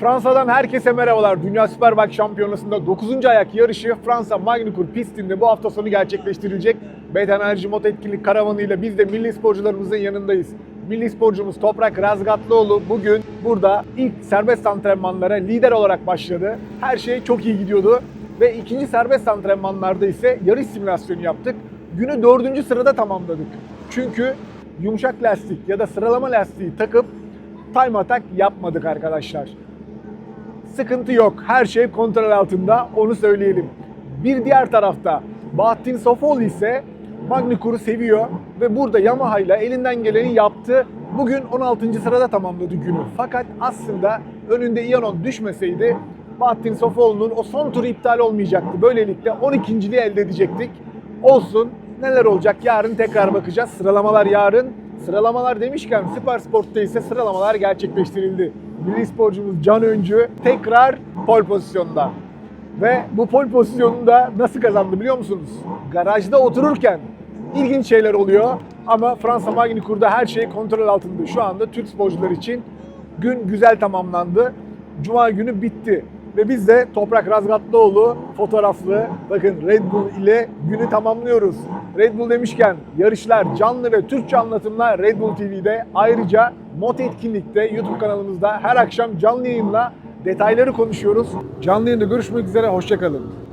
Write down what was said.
Fransa'dan herkese merhabalar. Dünya Superbike Şampiyonası'nda 9. ayak yarışı Fransa Magny-Cours pistinde bu hafta sonu gerçekleştirilecek. Beta Enerji Moto Etkinlik karavanıyla biz de milli sporcularımızın yanındayız. Milli sporcumuz Toprak Razgatlıoğlu bugün burada ilk serbest antrenmanlara lider olarak başladı. Her şey çok iyi gidiyordu. Ve ikinci serbest antrenmanlarda ise yarış simülasyonu yaptık. Günü dördüncü sırada tamamladık. Çünkü yumuşak lastik ya da sıralama lastiği takıp time attack yapmadık arkadaşlar. Sıkıntı yok. Her şey kontrol altında. Onu söyleyelim. Bir diğer tarafta Bahattin Sofoğlu ise Magny-Cours'u seviyor ve burada Yamaha ile elinden geleni yaptı. Bugün 16. sırada tamamladı günü. Fakat aslında önünde Ianon düşmeseydi Bahattin Sofoğlu'nun o son turu iptal olmayacaktı. Böylelikle 12.liği elde edecektik. Olsun. Neler olacak yarın tekrar bakacağız. Sıralamalar yarın. Sıralamalar demişken Süper Sport'ta ise sıralamalar gerçekleştirildi. Milli sporcumuz Can Öncü tekrar pol pozisyonda. Ve bu pol pozisyonunu da nasıl kazandı biliyor musunuz? Garajda otururken ilginç şeyler oluyor ama Fransa Magny-Cours'da her şey kontrol altında. Şu anda Türk sporcular için gün güzel tamamlandı. Cuma günü bitti. Ve biz de Toprak Razgatlıoğlu fotoğraflı bakın Red Bull ile günü tamamlıyoruz. Red Bull demişken yarışlar canlı ve Türkçe anlatımla Red Bull TV'de ayrıca Mot Etkinlik'te YouTube kanalımızda her akşam canlı yayınla detayları konuşuyoruz. Canlı yayında görüşmek üzere hoşçakalın.